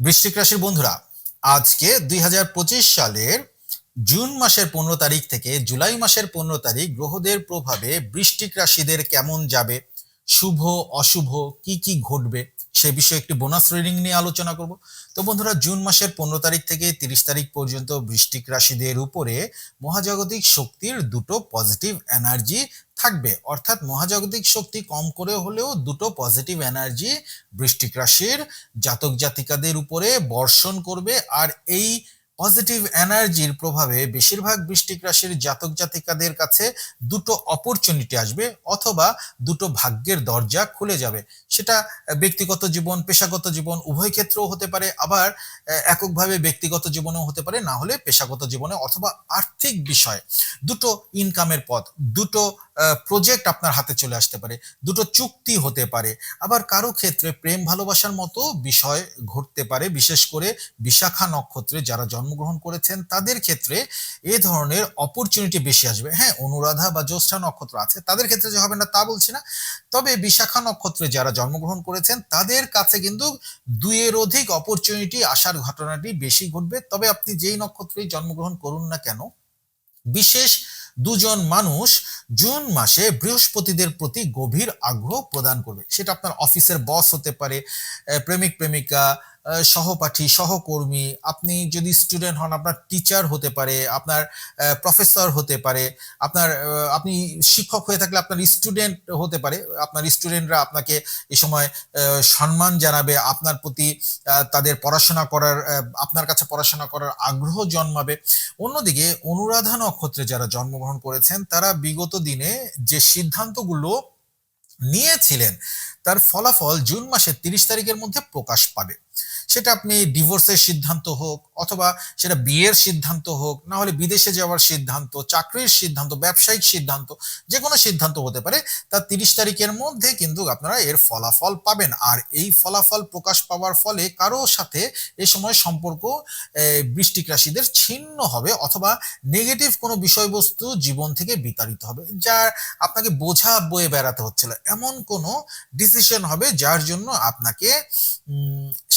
বৃশ্চিক রাশির বন্ধুরা, আজকে দুই হাজার পঁচিশ সালের জুন মাসের পনেরো তারিখ থেকে জুলাই মাসের পনেরো তারিখ গ্রহদের প্রভাবে বৃষ্টিক রাশিদের কেমন যাবে? শুভ, অশুভ, কি কি ঘটবে? সে বিষয়ে একটি বোনাস রিডিং নিয়ে আলোচনা করব। তো বন্ধুরা জুন মাসের পনেরো তারিখ থেকে তিরিশ তারিখ পর্যন্ত বৃষ্টিক রাশিদের উপরে মহাজাগতিক শক্তির দুটো পজিটিভ এনার্জি থাকবে। অর্থাৎ মহাজাগতিক শক্তি কম করে হলেও দুটো পজিটিভ এনার্জি বৃষ্টিক রাশির জাতক জাতিকাদের উপরে বর্ষণ করবে। আর এই পজিটিভ এনার্জির প্রভাবে বেশিরভাগ বৃষ্টিক রাশির জাতক জাতিকাদের কাছে দুটো অপরচুনিটি আসবে অথবা দুটো ভাগ্যের দরজা খুলে যাবে। সেটা ব্যক্তিগত জীবন, পেশাগত জীবন, উভয় ক্ষেত্রেও হতে পারে। আবার এককভাবে ব্যক্তিগত জীবনেও হতে পারে। না হলে পেশাগত জীবনে অথবা আর্থিক বিষয়। দুটো ইনকামের পথ, দুটো প্রজেক্ট আপনার হাতে চলে আসতে পারে। দুটো চুক্তি হতে পারে। আবার কারও ক্ষেত্রে প্রেম ভালোবাসার মতো বিষয় ঘটতে পারে। বিশেষ করে বিশাখা নক্ষত্রে যারা জন্মগ্রহণ করেছেন, তাদের ক্ষেত্রে এ ধরনের অপরচুনিটি বেশি আসবে। হ্যাঁ অনুরাধা বা জ্যৈষ্ঠা নক্ষত্র আছে, তাদের ক্ষেত্রে যে হবে না তা বলছি না। তবে বিশাখা নক্ষত্রে যারা জন্মগ্রহণ করেছেন, তাদের কাছে কিন্তু দুইয়ের অধিক অপরচুনিটি আসার ঘটনাটি বেশি ঘটবে। তবে আপনি যেই নক্ষত্রেই জন্মগ্রহণ করুন না কেন, বিশেষ দুজন মানুষ জুন মাসে বৃহস্পতিদের প্রতি গভীর আগ্রহ প্রদান করবে। সেটা আপনার অফিসের বস হতে পারে প্রেমিক, প্রেমিকা সহপাঠী, সহকর্মী, আপনি যদি স্টুডেন্ট হন, আপনার টিচার হতে পারে, আপনার প্রফেসর হতে পারে, আপনার আপনি শিক্ষক হয়ে থাকলে আপনার স্টুডেন্ট হতে পারে, আপনার স্টুডেন্টরা আপনাকে এই সময় সম্মান জানাবে, আপনার প্রতি তাদের পড়াশোনা করার আপনার কাছে পড়াশোনা করার আগ্রহ জন্মাবে। অন্যদিকে অনুরাধা নক্ষত্রে যারা জন্মগ্রহণ করেছেন, তারা বিগত দিনে যে সিদ্ধান্তগুলো নিয়েছিলেন, তার ফলাফল জুন মাসের তিরিশ তারিখের মধ্যে প্রকাশ পাবে। সেটা আপনি ডিভোর্সের সিদ্ধান্ত হোক অথবা সেটা বিয়ের সিদ্ধান্ত হোক, না হলে বিদেশে যাওয়ার সিদ্ধান্ত, চাকরির সিদ্ধান্ত, ব্যবসায়িক সিদ্ধান্ত যে কোনো সিদ্ধান্ত হতে পারে তার তিরিশ তারিখের মধ্যে কিন্তু আপনারা এর ফলাফল পাবেন। আর এই ফলাফল প্রকাশ পাওয়ার ফলে কারও সাথে এ সময় সম্পর্ক বৃষ্টিক রাশিদের ছিন্ন হবে অথবা নেগেটিভ কোনো বিষয়বস্তু জীবন থেকে বিতাড়িত হবে, যা আপনাকে বোঝা বয়ে বেড়াতে হচ্ছিল। এমন কোনো ডিসিশন হবে যার জন্য আপনাকে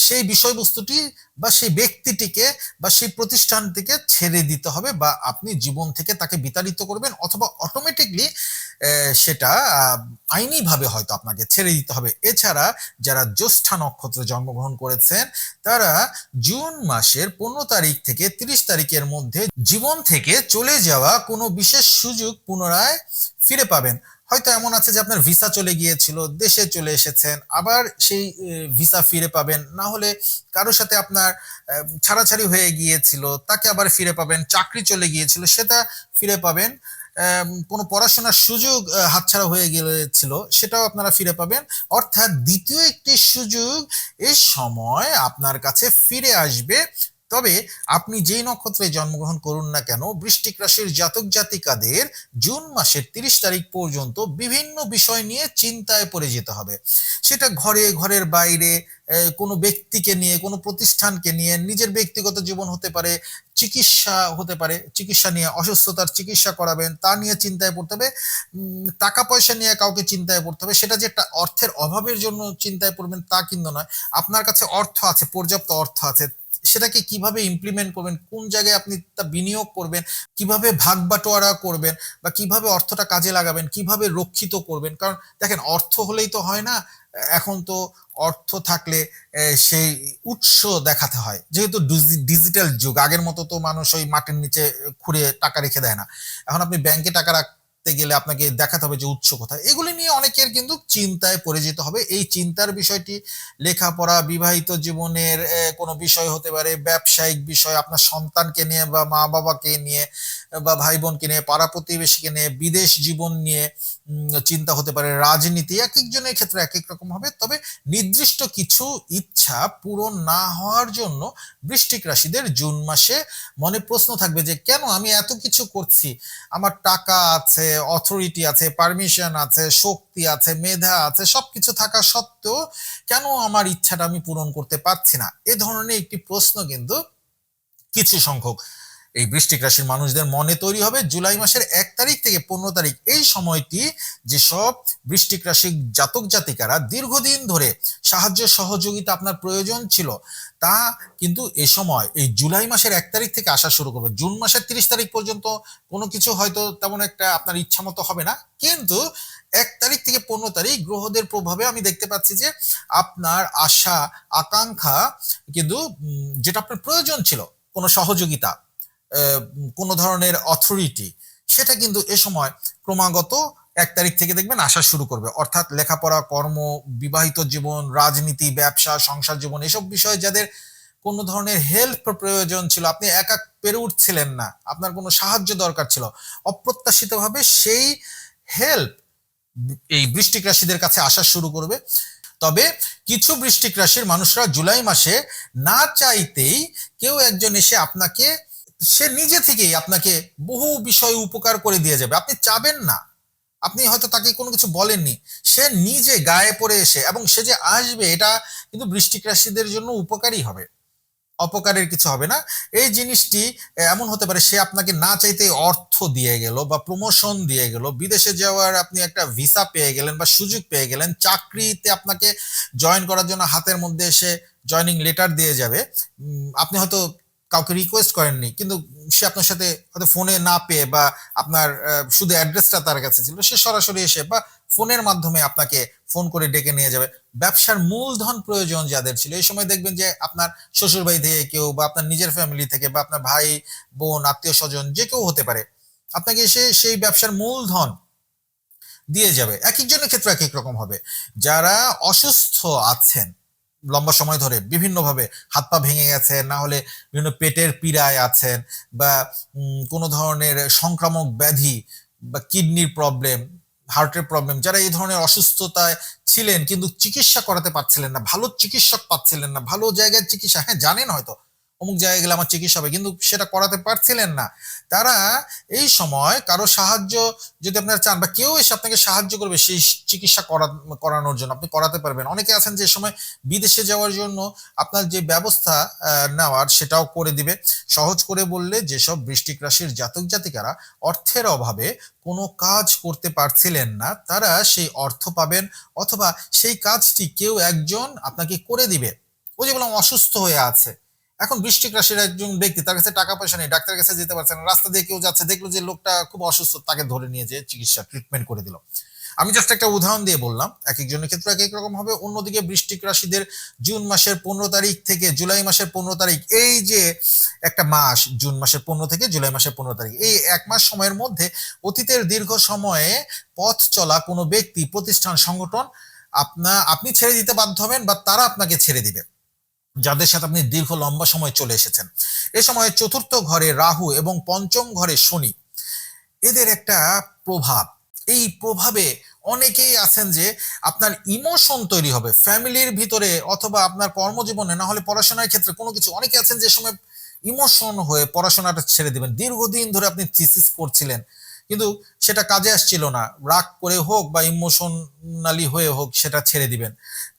সেই বিষয়বস্তুটি বা সেই ব্যক্তিটিকে বা সেই প্রতিষ্ঠানটিকে ছেড়ে দিতে হবে বা আপনি জীবন থেকে তাকে বিতাড়িত করবেন অথবা অটোমেটিকলি সেটা আইনিভাবে হয়তো আপনাকে ছেড়ে দিতে হবে। এছাড়া যারা জ্যৈষ্ঠা নক্ষত্রে জন্মগ্রহণ করেছেন, তারা জুন মাসের পনেরো তারিখ থেকে তিরিশ তারিখের মধ্যে জীবন থেকে চলে যাওয়া কোনো বিশেষ সুযোগ পুনরায় ফিরে পাবেন। হয়তো এমন আছে যে আপনার ভিসা চলে গিয়েছিল, দেশে চলে এসেছেন, আবার সেই ভিসা ফিরে পাবেন। না হলে কারোর সাথে আপনার ছাড়াছাড়ি হয়ে গিয়েছিল, তাকে আবার ফিরে পাবেন, চাকরি চলে গিয়েছিল, সেটা ফিরে পাবেন। কোনো পড়াশোনার সুযোগ হাতছাড়া হয়ে গিয়েছিল, সেটাও আপনারা ফিরে পাবেন। অর্থাৎ দ্বিতীয় একটি সুযোগ এই সময় আপনার কাছে ফিরে আসবে। তবে আপনি যেই নক্ষত্রে জন্মগ্রহণ করুন না কেন বৃষ্টিক রাশির জাতক জাতিকাদের জুন মাসের তিরিশ তারিখ পর্যন্ত বিভিন্ন বিষয় নিয়ে চিন্তায় পড়ে যেতে হবে। সেটা ঘরে, ঘরের বাইরে কোনো ব্যক্তিকে নিয়ে, কোনো প্রতিষ্ঠানকে নিয়ে, নিজের ব্যক্তিগত জীবন হতে পারে, চিকিৎসা হতে পারে, চিকিৎসা নিয়ে অসুস্থতার চিকিৎসা করাবেন, তা নিয়ে চিন্তায় পড়তে হবে। টাকা পয়সা নিয়ে কাউকে চিন্তায় পড়তে হবে, সেটা যে একটা অর্থের অভাবের জন্য চিন্তায় পড়বেন তা কিন্তু নয়। আপনার কাছে অর্থ আছে, পর্যাপ্ত অর্থ আছে সেটাকে কীভাবে ইমপ্লিমেন্ট করবেন, কোন জায়গায় আপনি তা বিনিয়োগ করবেন, কীভাবে ভাগ বাটোয়ারা করবেন বা কীভাবে অর্থটা কাজে লাগাবেন, কীভাবে রক্ষিত করবেন? কারণ দেখেন, অর্থ হলেই তো হয় না, এখন তো অর্থ থাকলে সেই উৎস দেখাতে হয়। যেহেতু ডিজিটাল যুগ, আগের মতো তো মানুষ ওই মাটির নিচে খুঁড়ে টাকা রেখে দেয় না। এখন আপনি ব্যাংকে টাকা রাখতে গেলে আপনাকে দেখাতে হবে যে উৎস কোথায়। এগুলি নিয়ে অনেকের কিন্তু চিন্তায় পড়ে যেতে হবে। এই চিন্তার বিষয়টি লেখাপড়া, বিবাহিত জীবনের কোনো বিষয় হতে পারে, ব্যবসায়িক বিষয়, আপনার সন্তানকে নিয়ে বা মা বাবাকে নিয়ে, বা ভাই বোনকে নিয়ে, পাড়া প্রতিবেশীকে নিয়ে, বিদেশ জীবন নিয়ে চিন্তা হতে পারে, রাজনীতি এক একজনের ক্ষেত্রে এক এক রকম হবে। তবে নির্দিষ্ট কিছু ইচ্ছা পূরণ না হওয়ার জন্য বৃষ্টিক রাশিদের জুন মাসে মনে প্রশ্ন থাকবে যে, কেন আমি এত কিছু করছি? আমার টাকা আছে অথরিটি আছে পারমিশন আছে, শক্তি আছে, মেধা আছে, সবকিছু থাকা সত্ত্বেও কেন আমার ইচ্ছাটা আমি পূরণ করতে পারছি না? এ ধরনের একটি প্রশ্ন কিন্তু কিছু সংখ্যক এই বৃষ্টিক রাশির মানুষদের মনে তৈরি হবে জুলাই মাসের এক তারিখ থেকে পনেরো তারিখ। এই সময়টি যেসব বৃষ্টিক রাশির জাতক জাতিকারা দীর্ঘদিন ধরে সাহায্য সহযোগিতা আপনার প্রয়োজন ছিল, তা কিন্তু এ সময়, এই জুলাই মাসের এক তারিখ থেকে আসা শুরু করবে। জুন মাসের তিরিশ তারিখ পর্যন্ত কোনো কিছু হয়তো তেমন একটা আপনার ইচ্ছা মতো হবে না, কিন্তু এক তারিখ থেকে পনেরো তারিখ গ্রহদের প্রভাবে আমি দেখতে পাচ্ছি যে আপনার আশা, আকাঙ্ক্ষা কিন্তু যেটা আপনার প্রয়োজন ছিল, কোনো সহযোগিতা কোনো ধরনের অথরিটি সেটা কিন্তু এ সময় ক্রমাগত এক তারিখ থেকে দেখবেন আসা শুরু করবে। অর্থাৎ লেখাপড়া, কর্ম, বিবাহিত জীবন, রাজনীতি, ব্যবসা, সংসার জীবন, এসব বিষয়ে যাদের কোনো ধরনের হেল্প প্রয়োজন ছিল, আপনি একা পেরে উঠছিলেন না, আপনার কোনো সাহায্য দরকার ছিল, অপ্রত্যাশিতভাবে সেই হেল্প এই বৃষ্টিক রাশিদের কাছে আসা শুরু করবে। তবে কিছু বৃষ্টিক রাশির মানুষরা জুলাই মাসে না চাইতেই কেউ একজন এসে আপনাকে সে নিজে থেকেই আপনাকে বহু বিষয় উপকার করে দিয়ে যাবে। আপনি চাবেন না। আপনি হয়তো তাকে কোনো কিছু বলেননি। সে নিজে গায়ে পড়ে এসে এবং সে যে আসবে, এটা কিন্তু বৃষ্টিক রাশিদের জন্য উপকারী হবে। অপকারের কিছু হবে না। এই জিনিসটি এমন হতে পারে সে আপনাকে না চাইতে অর্থ দিয়ে গেল বা প্রমোশন দিয়ে গেল। বিদেশে যাওয়ার আপনি একটা ভিসা পেয়ে গেলেন বা সুযোগ পেয়ে গেলেন। চাকরিতে আপনাকে জয়েন করার জন্য হাতের মধ্যে এসে জয়নিং লেটার দিয়ে যাবে। আপনি হয়তো কাউকে রিকোয়েস্ট করেননি, কিন্তু সে আপনার সাথে হয়তো ফোনে না পেয়ে বা আপনার শুধু অ্যাড্রেসটা তার কাছে ছিল, সে সরাসরি এসে বা ফোনের মাধ্যমে আপনাকে ফোন করে ডেকে নিয়ে যাবে। ব্যবসার মূলধন প্রয়োজন যাদের ছিল, এই সময় দেখবেন যে আপনার শ্বশুর বাড়ি থেকে কেউ বা আপনার নিজের ফ্যামিলি থেকে বা আপনার ভাই, বোন, আত্মীয় স্বজন যে কেউ হতে পারে, আপনাকে এসে সেই ব্যবসার মূলধন দিয়ে যাবে। এক একজনের ক্ষেত্রে এক এক রকম হবে। যারা অসুস্থ আছেন লম্বা সময় ধরে বিভিন্নভাবে হাত পা ভেঙে গেছে না হলে বিভিন্ন পেটের পীড়ায় আছেন বা কোনো ধরনের সংক্রামক ব্যাধি বা কিডনির প্রবলেম হার্টের প্রবলেম যারা এই ধরনের অসুস্থতায় ছিলেন কিন্তু চিকিৎসা করাতে পারছিলেন না, ভালো চিকিৎসক পাচ্ছিলেন না, ভালো জায়গায় চিকিৎসা হ্যাঁ জানেন হয়তো অমুক জায়গায় গেলে আমার চিকিৎসা হবে। কিন্তু সেটা করাতে পারছিলেন না। তারা এই সময় কারও সাহায্য যদি আপনারা চান বা কেউ এসে আপনাকে সাহায্য করবে সেই চিকিৎসা করা করানোর জন্য, আপনি করাতে পারবেন। অনেকে আছেন যে সময় বিদেশে যাওয়ার জন্য আপনার যে ব্যবস্থা নেওয়ার সেটাও করে দিবে। সহজ করে বললে যেসব বৃষ্টিক রাশির জাতক জাতিকারা অর্থের অভাবে কোনো কাজ করতে পারছিলেন না, তারা সেই অর্থ পাবেন অথবা সেই কাজটি কেউ একজন আপনাকে করে দিবে। ওই যে বললাম, অসুস্থ হয়ে আছে। এখন বৃষ্টিক রাশির একজন ব্যক্তি, তার কাছে টাকা পয়সা নেই, ডাক্তারের কাছে যেতে পারছে না, রাস্তা দিয়ে কেউ যাচ্ছে, দেখল যে লোকটা খুব অসুস্থ, তাকে ধরে নিয়ে যে চিকিৎসা ট্রিটমেন্ট করে দিল। আমি জাস্ট একটা উদাহরণ দিয়ে বললাম, এক একজনের ক্ষেত্রে এক এক রকম হবে। অন্যদিকে বৃষ্টিক রাশিদের জুন মাসের পনেরো তারিখ থেকে জুলাই মাসের পনেরো তারিখ, এই যে একটা মাস জুন মাসের পনেরো থেকে জুলাই মাসের পনেরো তারিখ, এই এক মাস সময়ের মধ্যে অতীতের দীর্ঘ সময়ে পথ চলা কোনো ব্যক্তি, প্রতিষ্ঠান, সংগঠন, আপনা, আপনি ছেড়ে দিতে বাধ্য হবেন বা তারা আপনাকে ছেড়ে দিবে। যাদের সাথে আপনি দীর্ঘ লম্বা সময় চলে এসেছেন। এ সময় চতুর্থ ঘরে রাহু এবং পঞ্চম ঘরে শনি। এদের একটা প্রভাব। এই প্রভাবে অনেকেই আছেন যে আপনার ইমোশন তৈরি হবে, ফ্যামিলির ভিতরে অথবা আপনার কর্মজীবনে, না হলে পড়াশোনার ক্ষেত্রে কোনো কিছু। অনেকে আছেন যে সময় ইমোশন হয়ে পড়াশোনাটা ছেড়ে দিবেন। দীর্ঘদিন ধরে আপনি থিসিস করছিলেন। কিন্তু সেটা কাজে আসছিল না। রাগ করে হোক বা ইমোশনালি হয়ে হোক সেটা ছেড়ে দিবেন।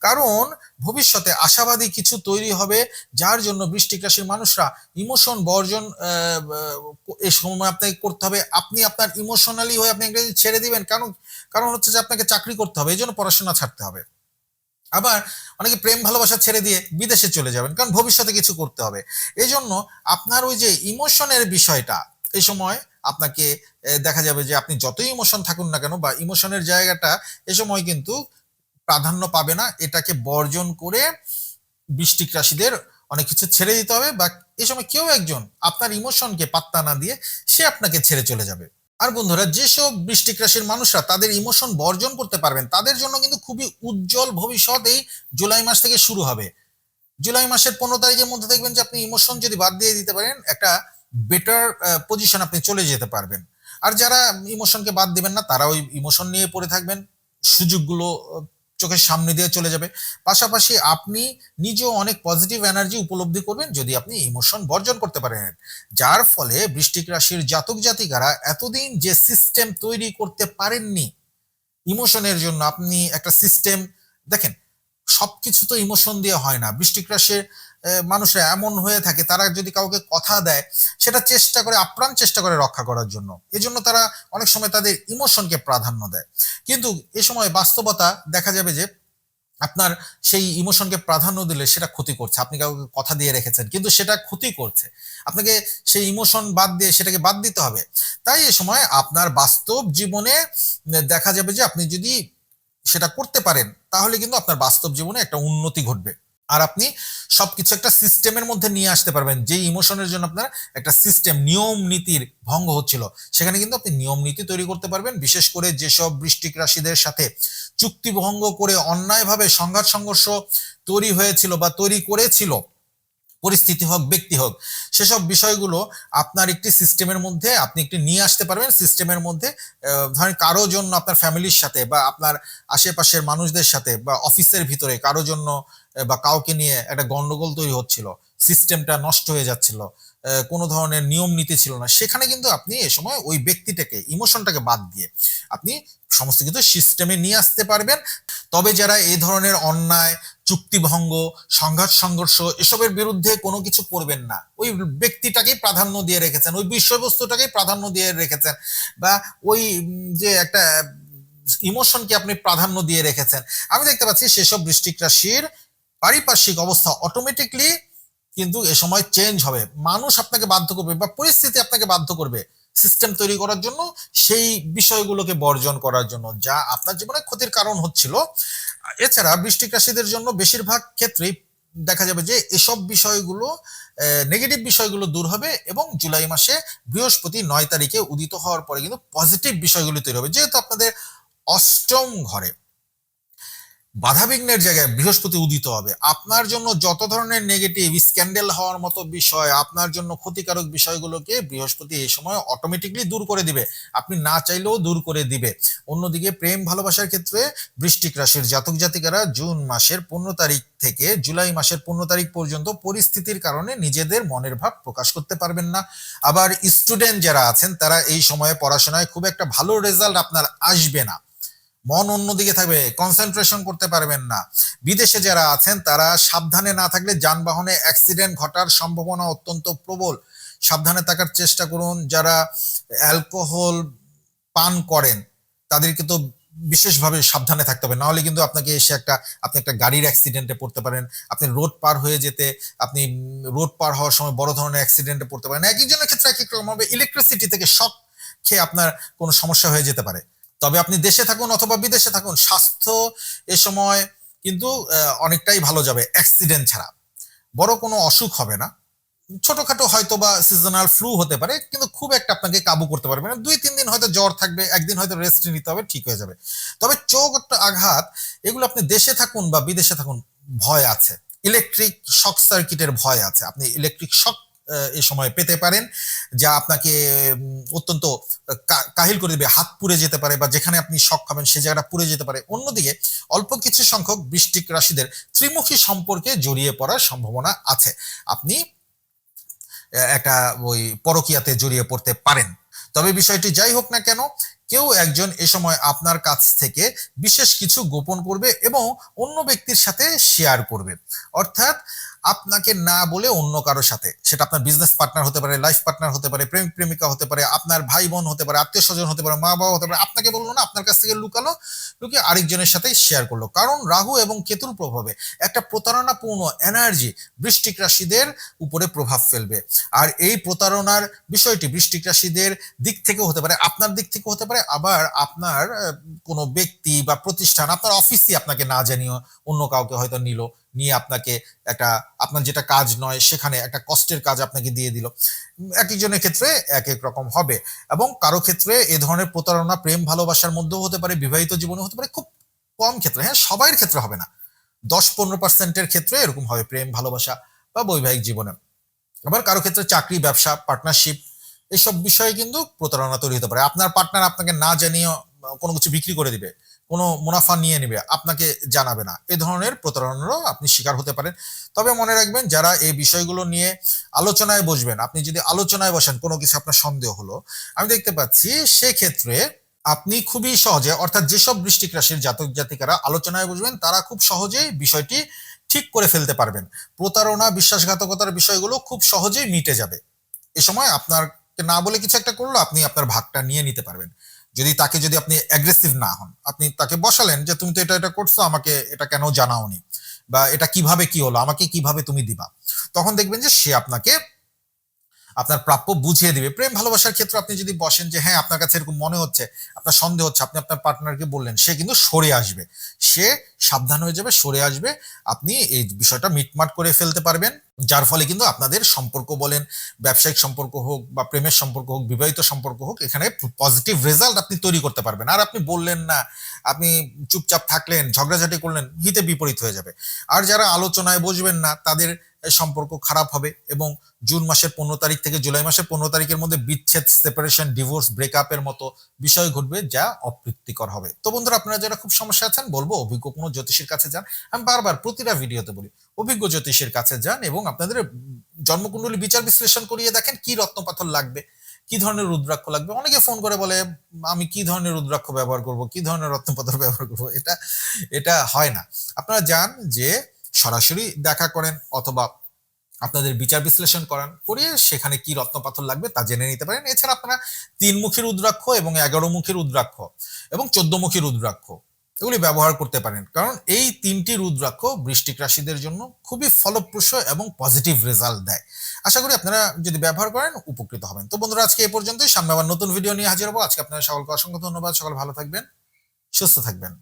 কারণ ভবিষ্যতে আশাবাদী কিছু তৈরি হবে, যার জন্য বৃষ্টিক রাশির মানুষরা ইমোশন বর্জন এই সময় আপনাকে করতে হবে। আপনি আপনার ইমোশনালি হয়ে আপনি ছেড়ে দিবেন। কারণ কারণ হচ্ছে যে আপনাকে চাকরি করতে হবে এই জন্য পড়াশোনা ছাড়তে হবে। আবার অনেকে প্রেম, ভালোবাসা ছেড়ে দিয়ে বিদেশে চলে যাবেন, কারণ ভবিষ্যতে কিছু করতে হবে। এই জন্য আপনার ওই যে ইমোশনের বিষয়টা এই সময় আপনাকে দেখা যাবে যে আপনি যতই ইমোশন থাকুন না কেন বা ইমোশনের জায়গাটা এ সময় কিন্তু প্রাধান্য পাবে না। এটাকে বর্জন করে বৃষ্টিক রাশিদের অনেক কিছু ছেড়ে দিতে হবে বা এ সময় কেউ একজন আপনার ইমোশনকে পাত্তা না দিয়ে সে আপনাকে ছেড়ে চলে যাবে। আর বন্ধুরা, যেসব বৃষ্টিক রাশির মানুষরা তাদের ইমোশন বর্জন করতে পারবেন, তাদের জন্য কিন্তু খুবই উজ্জ্বল ভবিষ্যৎ এই জুলাই মাস থেকে শুরু হবে। জুলাই মাসের পনেরো তারিখের মধ্যে দেখবেন যে আপনি ইমোশন যদি বাদ দিয়ে দিতে পারেন, একটা বেটার পজিশন আপনি চলে যেতে পারবেন। আর যারা ইমোশনকে বাদ দিবেন না তারা ওই ইমোশন নিয়ে পড়ে থাকবেন। সুযোগগুলো চোখের সামনে দিয়ে চলে যাবে। পাশাপাশি আপনি নিজেও অনেক পজিটিভ এনার্জি উপলব্ধি করবেন যদি আপনি ইমোশন বর্জন করতে পারেন। যার ফলে বৃষ্টিক রাশির জাতক জাতিকারা এতদিন যে সিস্টেম তৈরি করতে পারেননি ইমোশনের জন্য আপনি একটা সিস্টেম দেখেন, সবকিছু তো ইমোশন দিয়ে হয় না। বৃষ্টিক রাশির মানুষরা এমন হয়ে থাকে, তারা যদি কাউকে কথা দেয়, সেটা চেষ্টা করে, আপ্রাণ চেষ্টা করে রক্ষা করার জন্য। এজন্য তারা অনেক সময় তাদের ইমোশনকে প্রাধান্য দেয়। কিন্তু এ সময় বাস্তবতা দেখা যাবে যে, আপনার সেই ইমোশনকে প্রাধান্য দিলে সেটা ক্ষতি করছে। আপনি কাউকে কথা দিয়ে রেখেছেন, কিন্তু সেটা ক্ষতি করছে। আপনাকে সেই ইমোশন বাদ দিয়ে সেটাকে বাদ দিতে হবে। তাই এ সময় আপনার বাস্তব জীবনে দেখা যাবে যে আপনি যদি সেটা করতে পারেন, তাহলে কিন্তু আপনার বাস্তব জীবনে একটা উন্নতি ঘটবে। আর আপনি সবকিছু একটা সিস্টেমের মধ্যে নিয়ে আসতে পারবেন। যে ইমোশনের জন্য আপনার একটা সিস্টেম নিয়ম নীতির ভঙ্গ হচ্ছিল, সেখানে কিন্তু আপনি নিয়ম নীতি তৈরি করতে পারবেন। বিশেষ করে যেসব বৃষ্টিক রাশিদের সাথে চুক্তি ভঙ্গ করে অন্যায়ভাবে সংঘাত সংঘর্ষ তৈরি হয়েছিল বা তৈরি করেছিল পরিস্থিতি হোক, ব্যক্তি হোক, সেসব বিষয়গুলো আপনার একটি সিস্টেমের মধ্যে আপনি একটি নিয়ে আসতে পারবেন। সিস্টেমের মধ্যে ধরেন কারও জন্য আপনার ফ্যামিলির সাথে বা আপনার আশেপাশের মানুষদের সাথে বা অফিসের ভিতরে কারও জন্য বা কাউকে নিয়ে একটা গন্ডগোল তৈরি হচ্ছিল সিস্টেমটা নষ্ট হয়ে যাচ্ছিল কোনো ধরনের নিয়ম নীতি ছিল না, সেখানে কিন্তু আপনি এ সময় ওই ব্যক্তিটাকে ইমোশনটাকে বাদ দিয়ে আপনি সমস্ত কিছু সিস্টেমে নিয়ে আসতে পারবেন। তবে যারা এই ধরনের অন্যায় চুক্তিভঙ্গ, সংঘাত, সংঘর্ষ, এসবের বিরুদ্ধে কোনো কিছু করবেন না। ওই ব্যক্তিটাকেই প্রাধান্য দিয়ে রেখেছেন, ওই বিষয়বস্তুটাকেই প্রাধান্য দিয়ে রেখেছেন, বা ওই যে একটা ইমোশনকে আপনি প্রাধান্য দিয়ে রেখেছেন। আমি দেখতে পাচ্ছি সেসব বৃষ্টিক রাশির পারিপার্শ্বিক অবস্থা অটোমেটিকলি কিন্তু এ সময় চেঞ্জ হবে। মানুষ আপনাকে বাধ্য করবে বা পরিস্থিতি আপনাকে বাধ্য করবে সিস্টেম তৈরি করার জন্য, সেই বিষয়গুলোকে বর্জন করার জন্য, যা আপনার জীবনে ক্ষতির কারণ হচ্ছিল। এছাড়া বৃষ্টিক রাশিদের জন্য বেশিরভাগ ক্ষেত্রেই দেখা যাবে যে এসব বিষয়গুলো নেগেটিভ বিষয়গুলো দূর হবে এবং জুলাই মাসে বৃহস্পতি নয় তারিখে উদিত হওয়ার পরে কিন্তু পজিটিভ বিষয়গুলো তৈরি হবে। যেহেতু আপনাদের অষ্টম ঘরে বাধাবিঘ্নের জায়গায় বৃহস্পতি উদিত হবে। আপনার জন্য যত ধরনের নেগেটিভ স্ক্যান্ডেল হওয়ার মতো বিষয়, আপনার জন্য ক্ষতিকারক বিষয়গুলোকে বৃহস্পতি এই সময় অটোমেটিকলি দূর করে দিবে। আপনি না চাইলেও দূর করে দিবে। অন্যদিকে প্রেম ভালোবাসার ক্ষেত্রে বৃষ্টিক রাশির জাতক জাতিকারা জুন মাসের পনেরো তারিখ থেকে জুলাই মাসের পনেরো তারিখ পর্যন্ত পরিস্থিতির কারণে নিজেদের মনের ভাব প্রকাশ করতে পারবেন না। আবার স্টুডেন্ট যারা আছেন, তারা এই সময়ে পড়াশোনায় খুব একটা ভালো রেজাল্ট আপনার আসবে না। মন অন্যদিকে থাকবে কনসেন্ট্রেশন করতে পারবেন না। বিদেশে যারা আছেন, তারা সাবধানে না থাকলে যানবাহনে অ্যাক্সিডেন্ট ঘটার সম্ভাবনা অত্যন্ত প্রবল। সাবধানে থাকার চেষ্টা করুন, যারা অ্যালকোহল পান করেন, তাদেরকে তো বিশেষভাবে সাবধানে থাকতে হবে। নাহলে কিন্তু আপনাকে এসে একটা, আপনি একটা গাড়ির অ্যাক্সিডেন্টে পড়তে পারেন, আপনি রোড পার হয়ে যেতে, আপনি রোড পার হওয়ার সময় বড় ধরনের অ্যাক্সিডেন্টে পড়তে পারেন। এক একজনের ক্ষেত্রে এক এক রকম হবে। ইলেকট্রিসিটি থেকে শক খেয়ে আপনার কোনো সমস্যা হয়ে যেতে পারে। তবে আপনি দেশে থাকুন অথবা বিদেশে থাকুন, স্বাস্থ্য এ সময় কিন্তু অনেকটাই ভালো যাবে অ্যাক্সিডেন্ট ছাড়া। বড় কোনো অসুখ হবে না। ছোটখাটো হয়তো বা সিজনাল ফ্লু হতে পারে, কিন্তু খুব একটা আপনাকে কাবু করতে পারবে না। দুই, তিন দিন হয়তো জ্বর থাকবে, একদিন হয়তো রেস্ট নিতে হবে, ঠিক হয়ে যাবে। তবে চোখ আঘাত, এগুলো আপনি দেশে থাকুন বা বিদেশে থাকুন, ভয় আছে। ইলেকট্রিক শক সার্কিটের ভয় আছে। আপনি ইলেকট্রিক শক এ সময় পেতে পারেন, যা আপনাকে অত্যন্ত কাহিল করে দেবে, হাত পুড়ে যেতে পারে বা যেখানে আপনি শখ খাবেন সে জায়গাটা পুড়ে যেতে পারে। অন্যদিকে, অল্প কিছু সংখ্যক বৃষ্টিক রাশিদের ত্রিমুখী সম্পর্কে জড়িয়ে পড়ার সম্ভাবনা আছে। আপনি একটা ওই পরকিয়াতে জড়িয়ে পড়তে পারেন। তবে বিষয়টি যাই হোক না কেন, কেউ একজন এ সময় আপনার কাছ থেকে বিশেষ কিছু গোপন করবে এবং অন্য ব্যক্তির সাথে শেয়ার করবে। অর্থাৎ আপনাকে না বলে অন্য কারোর সাথে। সেটা আপনার বিজনেস পার্টনার হতে পারে লাইফ পার্টনার হতে পারে, প্রেম প্রেমিকা হতে পারে, আপনার ভাই বোন হতে পারে আত্মীয় স্বজন হতে পারে মা বাবা হতে পারে, আপনাকে বলল না, আপনার কাছ থেকে লুকালো, লুকিয়ে আরেকজনের সাথে শেয়ার করল। কারণ রাহু এবং কেতুর প্রভাবে একটা প্রতারণাপূর্ণ এনার্জি বৃষ্টিক রাশিদের উপরে প্রভাব ফেলবে। আর এই প্রতারণার বিষয়টি বৃষ্টিক রাশিদের দিক থেকে হতে পারে, আপনার দিক থেকে হতে পারে, আবার আপনার কোনো ব্যক্তি বা প্রতিষ্ঠান, আপনার অফিসই আপনাকে না জানিয়ে অন্য কাউকে হয়তো নিল। নিয়ে আপনাকে একটা, আপনার যেটা কাজ নয়, সেখানে একটা কষ্টের কাজ আপনাকে দিয়ে দিল। এক একজনের ক্ষেত্রে এক এক রকম হবে। এবং কারও ক্ষেত্রে এ ধরনের প্রতারণা, প্রেম, ভালোবাসার মধ্যেও হতে পারে, বিবাহিত জীবনে হতে পারে, খুব কম ক্ষেত্রে হ্যাঁ সবাইয়ের ক্ষেত্রে হবে না। দশ পনেরো পার্সেন্টের ক্ষেত্রে এরকম হবে, প্রেম, ভালোবাসা বা বৈবাহিক জীবনে। আবার কারও ক্ষেত্রে চাকরি, ব্যবসা পার্টনারশিপ এইসব বিষয়ে কিন্তু প্রতারণা তৈরি হতে পারে। আপনার পার্টনার আপনাকে না জানিয়ে কোনো কিছু বিক্রি করে দিবে। কোনো মুনাফা নিয়ে নেবে, আপনাকে জানাবে না। এ ধরনের প্রতারণারও আপনি শিকার হতে পারেন। তবে মনে রাখবেন, যারা এই বিষয়গুলো নিয়ে আলোচনায় বসবেন, আপনি যদি আলোচনায় বসেন, কোনো কিছু আপনার সন্দেহ হলো, আমি দেখতে পাচ্ছি সেক্ষেত্রে আপনি খুবই সহজে, অর্থাৎ যেসব বৃষ্টিক রাশির জাতক জাতিকারা আলোচনায় বসবেন, তারা খুব সহজেই বিষয়টি ঠিক করে ফেলতে পারবেন। প্রতারণা, বিশ্বাসঘাতকতার বিষয়গুলো খুব সহজেই মিটে যাবে। এ সময় আপনার না বলে কিছু একটা করল আপনি আপনার ভাগটা নিয়ে নিতে পারবেন। যদি তাকে যদি আপনি অ্যাগ্রেসিভ না হন, আপনি তাকে বসালেন যে তুমি তো এটা এটা করছ, আমাকে এটা কেন জানাওনি? বা এটা কীভাবে কি হলো? আমাকে কীভাবে তুমি দিবা? তখন দেখবেন যে সে আপনাকে আপনার প্রাপ্য বুঝিয়ে দিবে। প্রেম ভালোবাসার ক্ষেত্রে আপনি যদি বসেন যে হ্যাঁ আপনার কাছে এরকম মনে হচ্ছে, আপনার সন্দেহ হচ্ছে, আপনি আপনার পার্টনারকে বললেন, সে কিন্তু সরে আসবে। সে সাবধান হয়ে যাবে, সরে আসবে, আপনি এই বিষয়টা মিটমাট করে ফেলতে পারবেন। যার ফলে কিন্তু আপনাদের সম্পর্ক বলেন, ব্যবসায়িক সম্পর্ক হোক বা প্রেমের সম্পর্ক হোক, বিবাহিত সম্পর্ক হোক, এখানে পজিটিভ রেজাল্ট আপনি তৈরি করতে পারবেন। আর আপনি বললেন না, আপনি চুপচাপ থাকলেন, ঝগড়াঝাটি করলেন, হিতে বিপরীত হয়ে যাবে। আর যারা আলোচনায় বসবেন না, তাদের সম্পর্ক খারাপ হবে এবং জুন মাসের পনেরো তারিখ থেকে জুলাই মাসের পনেরো তারিখের মধ্যে বিচ্ছেদ সেপারেশন ডিভোর্স ব্রেকআপের মতো বিষয় ঘটবে যা অপ্রীতিকর হবে। তো বন্ধুরা, আপনারা যারা খুব সমস্যা আছেন, বলব অভিজ্ঞ কোনো জ্যোতিষীর কাছে যান। আমি বারবার প্রতিটা ভিডিওতে বলি, অভিজ্ঞ জ্যোতিষীর কাছে যান এবং আপনাদের জন্মকুণ্ডলী বিচার বিশ্লেষণ করিয়ে দেখেন কি রত্নপাথর লাগবে, কি ধরনের রুদ্রাক্ষ লাগবে। অনেকে ফোন করে বলে, আমি কি ধরনের রুদ্রাক্ষ ব্যবহার করব? কি ধরনের রত্নপাথর ব্যবহার করব? এটা এটা হয় না। আপনারা যান যে সরাসরি দেখা করেন অথবা আপনাদের বিচার বিশ্লেষণ করান, করিয়ে সেখানে কি রত্নপাথর লাগবে তা জেনে নিতে পারেন। এছাড়া আপনারা তিন মুখী রুদ্রাক্ষ এবং এগারো মুখী রুদ্রাক্ষ এবং চোদ্দ মুখী রুদ্রাক্ষ এগুলি ব্যবহার করতে পারেন। কারণ এই তিনটি রুদ্রাক্ষ বৃষ্টিক রাশিদের জন্য খুবই ফলপ্রসূ এবং পজিটিভ রেজাল্ট দেয়। আশা করি আপনারা যদি ব্যবহার করেন, উপকৃত হবেন। তো বন্ধুরা, আজকে এ পর্যন্তই। সামনে আবার নতুন ভিডিও নিয়ে হাজির হব। আজকে আপনারা সকলকে অসংখ্য ধন্যবাদ। সকল ভালো থাকবেন, সুস্থ থাকবেন।